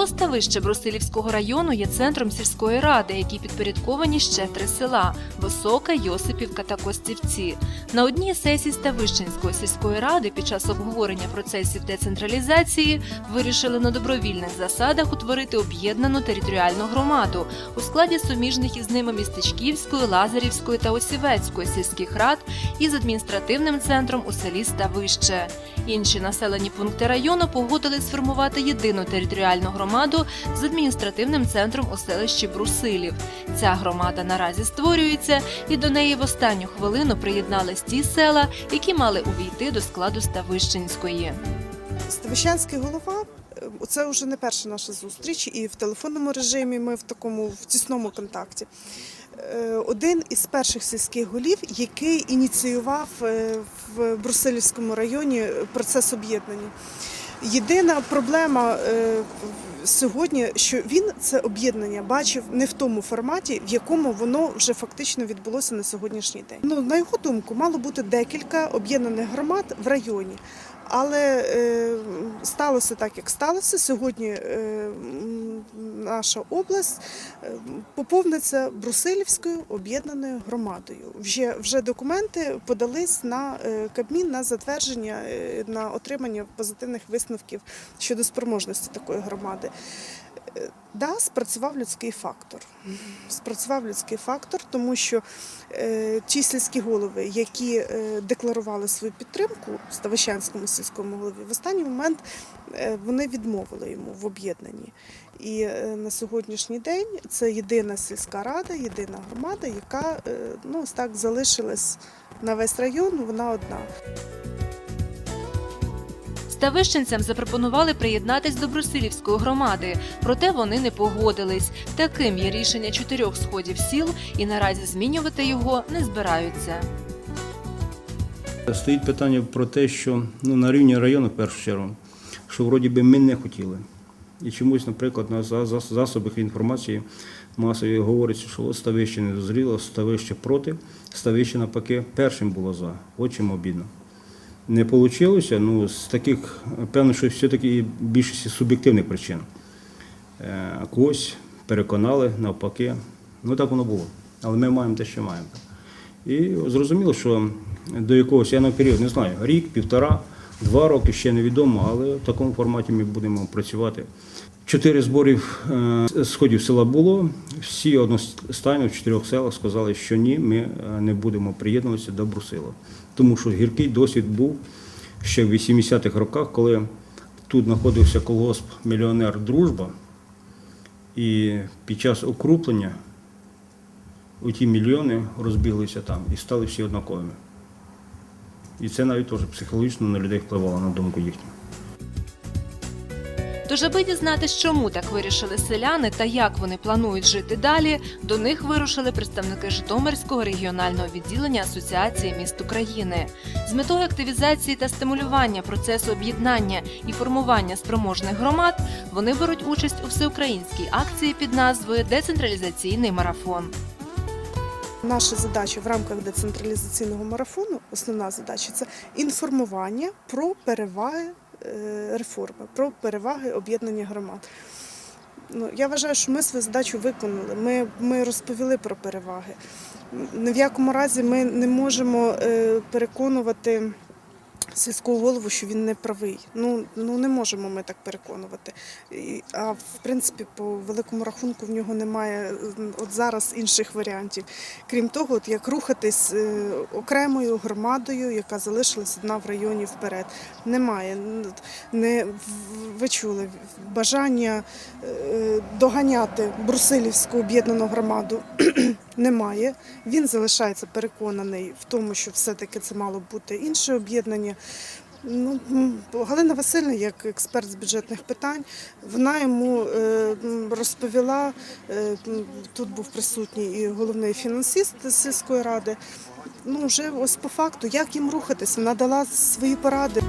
Село Ставище Брусилівського району є центром сільської ради, які підпорядковані ще три села Висока, Йосипівка та Костівці. На одній сесії Ставищенської сільської ради під час обговорення процесів децентралізації вирішили на добровільних засадах утворити об'єднану територіальну громаду у складі суміжних із ними містечківської, Лазарівської та Осівецької сільських рад із адміністративним центром у селі Ставище. Інші населені пункти району погодили сформувати єдину територіальну громаду з адміністративним центром у селищі Брусилів. Ця громада наразі створюється, і до неї в останню хвилину приєднались ті села, які мали увійти до складу Ставищенської. Ставищанський голова е, це вже не перша наша зустріч, і в телефонному режимі ми в такому в тісному контакті. Е, Один із перших сільських голів, який ініціював е, в Брусилівському районі процес об'єднання. Єдина проблема е, сьогодні, що він це об'єднання бачив не в тому форматі, в якому воно вже фактично відбулося на сьогоднішній день. Ну на його думку, мало бути декілька об'єднаних громад в районі. Але е, сталося так, як сталося. Сьогодні е, наша область е, поповниться Брусилівською об'єднаною громадою. Вже, вже документи подались на Кабмін на затвердження, на отримання позитивних висновків щодо спроможності такої громади. Да, спрацював людський фактор. Спрацював людський фактор, тому що е, ті сільські голови, які декларували свою підтримку Ставищанському сільському голові, в останній момент е, вони відмовили йому в об'єднанні. І е, на сьогоднішній день це єдина сільська рада, єдина громада, яка е, ну, так залишилась на весь район, вона одна. Ставищенцям запропонували приєднатись до Брусилівської громади, проте вони не погодились. Таким є рішення чотирьох сходів сіл, і наразі змінювати його не збираються. Стоїть питання про те, що ну, на рівні району, в першу чергу, що вроді би ми не хотіли. І чомусь, наприклад, на за- за- засобах інформації масові говориться, що ставище не дозріло, ставище проти, ставище навпаки першим було за. От чим обідно. Не вийшло, ну, з таких, певно, що все-таки більшості суб'єктивних причин. Е, когось переконали навпаки. Ну так воно було. Але ми маємо те, що маємо. І зрозуміло, що до якогось я на період не знаю, рік, півтора, два роки ще невідомо, але в такому форматі ми будемо працювати. Чотири зборів е, сходів села було. Всі одностайно в чотирьох селах сказали, що ні, ми е, не будемо приєднуватися до Брусила. Тому що гіркий досвід був ще в 80-х роках, коли тут знаходився колгосп мільйонер Дружба, і під час укруплення оті мільйони розбіглися там і стали всі однаковими. І це навіть теж психологічно на людей впливало на думку їхню. Тож, аби дізнатись, чому так вирішили селяни та як вони планують жити далі, до них вирушили представники Житомирського регіонального відділення Асоціації міст України. З метою активізації та стимулювання процесу об'єднання і формування спроможних громад вони беруть участь у всеукраїнській акції під назвою Децентралізаційний марафон. Наша задача в рамках децентралізаційного марафону, основна задача це інформування про переваги е, реформи, про переваги об'єднання громад. Ну, я вважаю, що ми свою задачу виконали. Ми, ми розповіли про переваги. Ні в якому разі ми не можемо е, переконувати сільського голову, що він не правий. Ну, ну не можемо ми так переконувати. І, а в принципі, по великому рахунку в нього немає от зараз інших варіантів. Крім того, от як рухатись е, окремою громадою, яка залишилась одна в районі вперед. Немає. Не, ви чули бажання е, доганяти Брусилівську об'єднану громаду немає. Він залишається переконаний в тому, що все-таки це мало бути інше об'єднання. Ну, Галина Васильівна, як експерт з бюджетних питань, вона йому е, розповіла, е, тут був присутній і головний фінансист сільської ради. Ну, вже ось по факту, як їм рухатись, вона дала свої поради.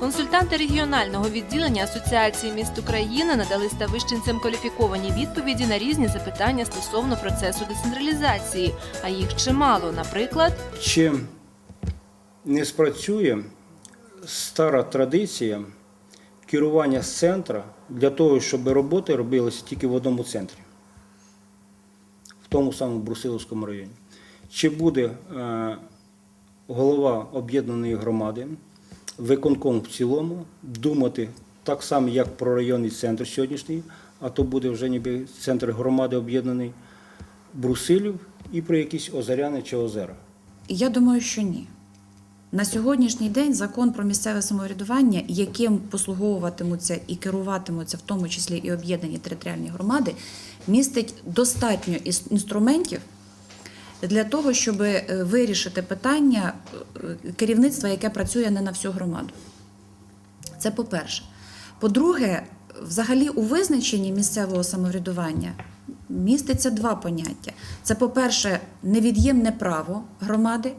Консультанти регіонального відділення Асоціації міст України надали ставищенцям кваліфіковані відповіді на різні запитання стосовно процесу децентралізації, а їх чимало. Наприклад, Чи не спрацює стара традиція керування з центра для того, щоб роботи робилися тільки в одному центрі, в тому самому Брусиловському районі. Чи буде е, голова об'єднаної громади, виконком в цілому, думати так само, як про районний центр сьогоднішній, а то буде вже ніби центр громади об'єднаний Брусилів і про якісь озеряни чи озера. Я думаю, що ні. На сьогоднішній день закон про місцеве самоврядування, яким послуговуватимуться і керуватимуться, в тому числі і об'єднані територіальні громади, містить достатньо інструментів для того, щоб е, вирішити питання е, керівництва, яке працює не на всю громаду. Це по-перше. По-друге, взагалі у визначенні місцевого самоврядування міститься два поняття: це, по-перше, невід'ємне право громади.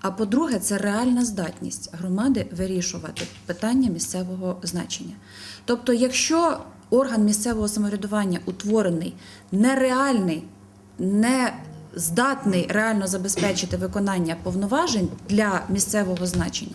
А по-друге, це реальна здатність громади вирішувати питання місцевого значення. Тобто, якщо орган місцевого самоврядування утворений нереальний, не здатний реально забезпечити виконання повноважень для місцевого значення,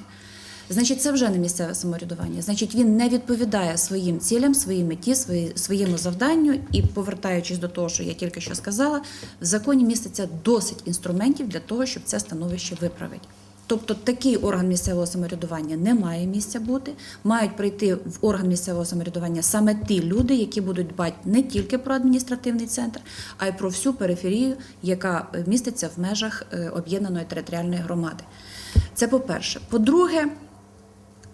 значить це вже не місцеве самоврядування. Значить, він не відповідає своїм цілям, своїй меті, своєму завданню. І повертаючись до того, що я тільки що сказала, в законі міститься досить інструментів для того, щоб це становище виправити. Тобто такий орган місцевого самоврядування не має місця бути. Мають прийти в орган місцевого самоврядування саме ті люди, які будуть дбати не тільки про адміністративний центр, а й про всю периферію, яка е, міститься в межах е, об'єднаної територіальної громади. Це по-перше. По-друге,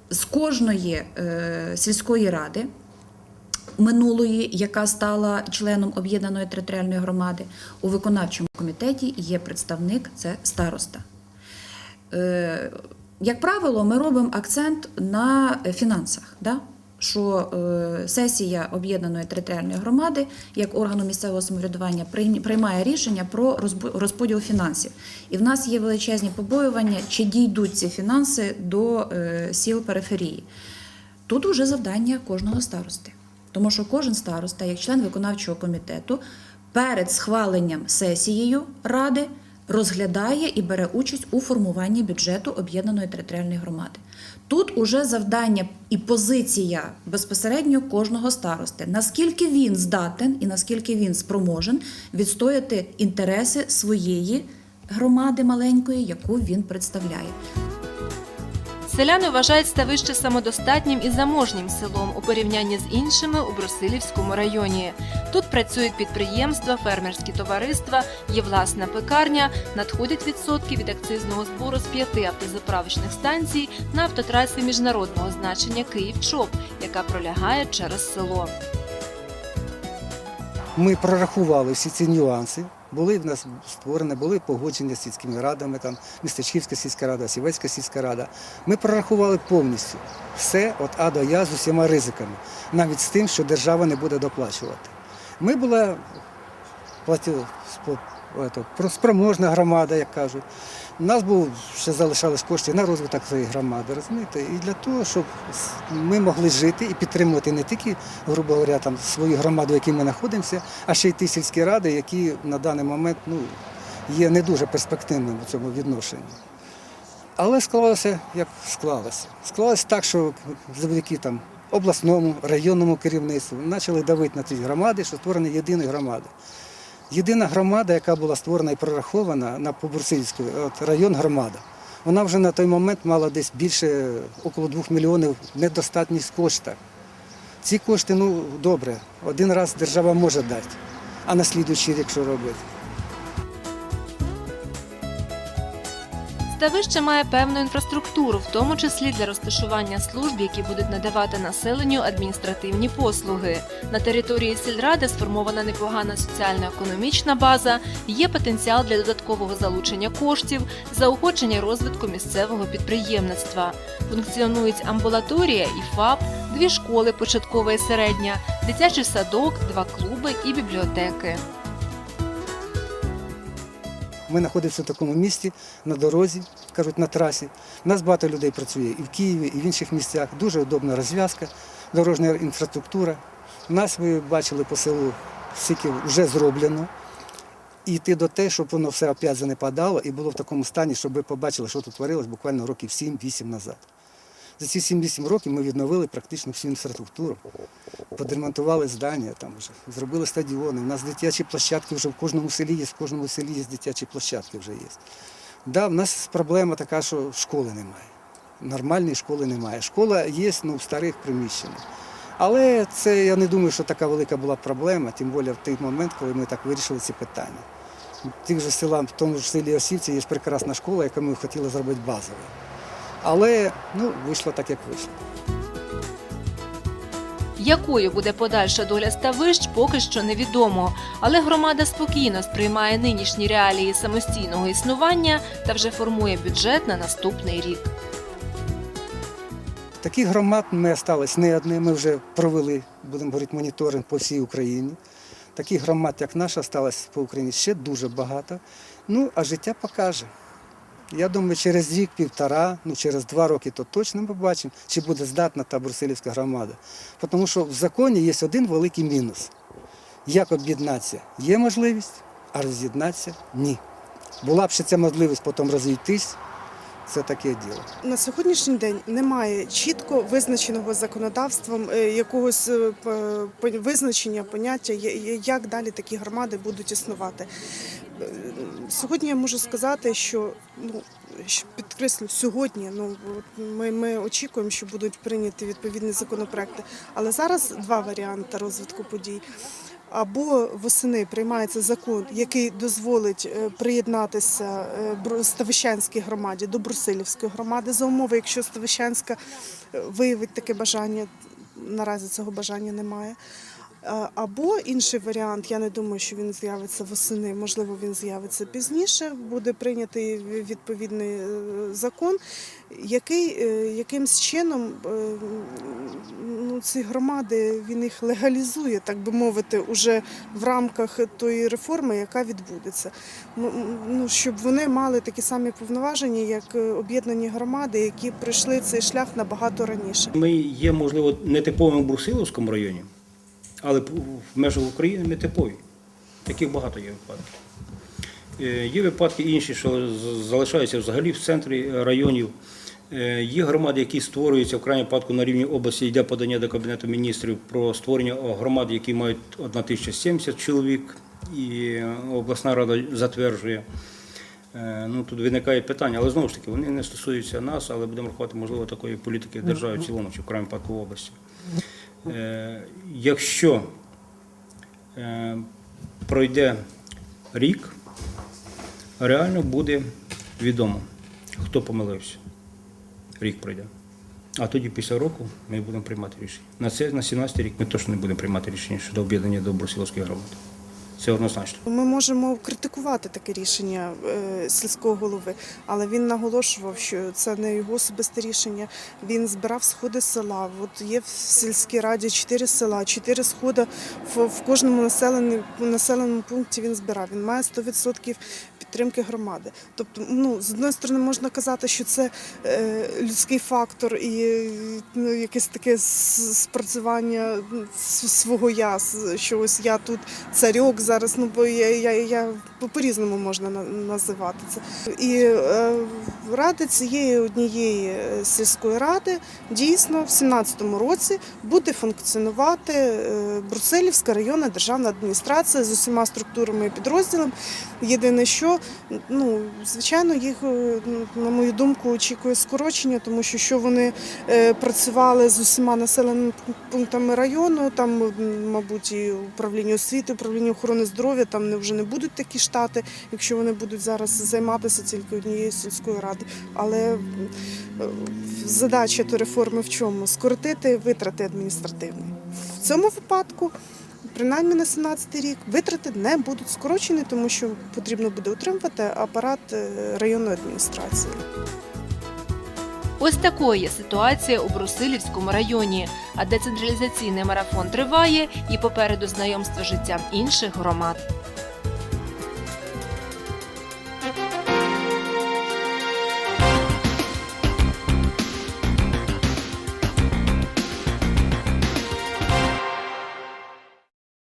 з кожної е, сільської ради минулої, яка стала членом об'єднаної територіальної громади, у виконавчому комітеті є представник це староста. Е, як правило, ми робимо акцент на фінансах. Да? Що е, сесія об'єднаної територіальної громади як органу місцевого самоврядування приймає рішення про розподіл фінансів. І в нас є величезні побоювання, чи дійдуть ці фінанси до е, сіл периферії. Тут уже завдання кожного старости. Тому що кожен староста, як член виконавчого комітету, перед схваленням сесією ради розглядає і бере участь у формуванні бюджету об'єднаної територіальної громади. Тут уже завдання і позиція безпосередньо кожного старости, наскільки він здатен і наскільки він спроможен відстояти інтереси своєї громади маленької, яку він представляє. Селяни вважають ставище самодостатнім і заможнім селом у порівнянні з іншими у Брусилівському районі. Тут працюють підприємства, фермерські товариства, є власна пекарня, надходять відсотки від акцизного збору з п'яти автозаправочних станцій на автотрасі міжнародного значення Київ-Чоп, яка пролягає через село. Ми прорахували всі ці нюанси. Були в нас створені, були погодження з сільськими радами, там Містечківська сільська рада, Сівецька сільська рада. Ми прорахували повністю все від А до Я з усіма ризиками, навіть з тим, що держава не буде доплачувати. Ми була спроможна громада, як кажуть. У нас був ще залишались кошти на розвиток цієї громади, розумієте? І для того, щоб ми могли жити і підтримувати не тільки, грубо говоря, там свою громаду, в якій ми знаходимося, а ще й ті сільські ради, які на даний момент ну, є не дуже перспективними в цьому відношенні. Але склалося, як склалося. Склалося так, що завдяки там обласному, районному керівництву почали давити на ці громади, що створені єдиною громадою. Єдина громада, яка була створена і прорахована на Побурсильську, от район громада. Вона вже на той момент мала десь більше около 2 мільйонів недостатність коштів. Ці кошти, ну добре, один раз держава може дати, а на слідуючий рік що робити? Ставище має певну інфраструктуру, в тому числі для розташування служб, які будуть надавати населенню адміністративні послуги. На території сільради сформована непогана соціально-економічна база, є потенціал для додаткового залучення коштів, заохочення розвитку місцевого підприємництва. Функціонують амбулаторія і ФАП, дві школи початкова і середня, дитячий садок, два клуби і бібліотеки. Ми знаходимося в такому місті на дорозі, кажуть, на трасі. У нас багато людей працює і в Києві, і в інших місцях. Дуже удобна розв'язка, дорожня інфраструктура. У нас, ви бачили по селу, скільки вже зроблено. І йти до те, щоб воно все опять занепадало і було в такому стані, щоб ви побачили, що тут творилось буквально років 7-8 назад. За ці 7-8 років ми відновили практично всю інфраструктуру, подремонтували здання, там вже, зробили стадіони. У нас дитячі площадки вже в кожному селі є, в кожному селі є дитячі площадки вже є. Да, в нас проблема така, що школи немає. Нормальної школи немає. Школа є ну, в старих приміщеннях. Але це я не думаю, що така велика була проблема, тим більше в той момент, коли ми так вирішили ці питання. В тих же села, в тому ж селі Осівці є прекрасна школа, яку ми хотіли зробити базовою. Але ну, вийшло так, як вийшло. Якою буде подальша доля ставищ, поки що невідомо. Але громада спокійно сприймає нинішні реалії самостійного існування та вже формує бюджет на наступний рік. Таких громад не осталось не одне. Ми вже провели, будемо говорити, моніторинг по всій Україні. Таких громад, як наша, осталось по Україні ще дуже багато. Ну, а життя покаже. Я думаю, через рік-півтора, ну через два роки, то точно ми побачимо, чи буде здатна та Брусилівська громада. Тому що в законі є один великий мінус. Як об'єднатися? Є можливість, а роз'єднатися ні. Була б ще ця можливість потім розійтись, це таке діло. На сьогоднішній день немає чітко визначеного законодавством е, якогось е, визначення поняття, як далі такі громади будуть існувати. Е, Сьогодні я можу сказати, що ну підкреслю сьогодні. Ну ми, ми очікуємо, що будуть прийняті відповідні законопроекти. Але зараз два варіанти розвитку подій. Або восени приймається закон, який дозволить е, приєднатися е, Ставищенській громаді до Брусилівської громади за умови, якщо Ставищенська е, виявить таке бажання. Наразі цього бажання немає. Або інший варіант, я не думаю, що він з'явиться восени, можливо, він з'явиться пізніше. Буде прийнятий відповідний е, закон, який е, якимсь чином е, ну, ці громади він їх легалізує, так би мовити, уже в рамках тої реформи, яка відбудеться. Ну, щоб вони мали такі самі повноваження, як об'єднані громади, які пройшли цей шлях набагато раніше. Ми є, можливо, не типовими в Брусиловському районі, але в межах України ми типові. Таких багато є випадків. Е, Є випадки інші, що залишаються взагалі в центрі районів. Е, Є громади, які створюються в крайньому випадку на рівні області. Йде подання до Кабінету міністрів про створення громад, які мають 1070 чоловік, і обласна рада затверджує. Е, Ну, тут виникає питання, але знову ж таки, вони не стосуються нас, але будемо рахувати, можливо, такої політики держави в цілому, чи в крайньому випадку в області. Е, Якщо е, пройде рік, реально буде відомо, хто помилився. Рік пройде. А тоді після року ми будемо приймати рішення. На це на 17 рік ми точно не будемо приймати рішення щодо об'єднання до Брусиловської громади. Це однозначно. Ми можемо критикувати таке рішення е, сільського голови, але він наголошував, що це не його особисте рішення. Він збирав сходи села. От є в сільській раді чотири села, чотири сходи в, кожному населеному, населеному пункті він збирав. Він має 100% підтримки громади. Тобто, ну з одної сторони можна казати, що це е, людський фактор і ну, якесь таке спрацювання свого я, що ось я тут царьок зараз. Ну бо я, я, я по-різному можна називати це. І е, ради цієї однієї е, сільської ради дійсно в 17-му році буде функціонувати Брусилівська районна державна адміністрація з усіма структурами і підрозділами. Єдине, що ну звичайно, їх е, на мою думку очікує скорочення, тому що що вони е, працювали з усіма населеними пунктами району, там, мабуть, і управління освіти, управління охорони здоров'я, там вже не будуть такі штати, якщо вони будуть зараз займатися тільки однією сільською радою. Але задача то реформи в чому? Скоротити витрати адміністративні. В цьому випадку. Принаймні на 17 рік витрати не будуть скорочені, тому що потрібно буде утримувати апарат е, районної адміністрації. Ось такою є ситуація у Брусилівському районі, а децентралізаційний марафон триває і попереду знайомство життям інших громад.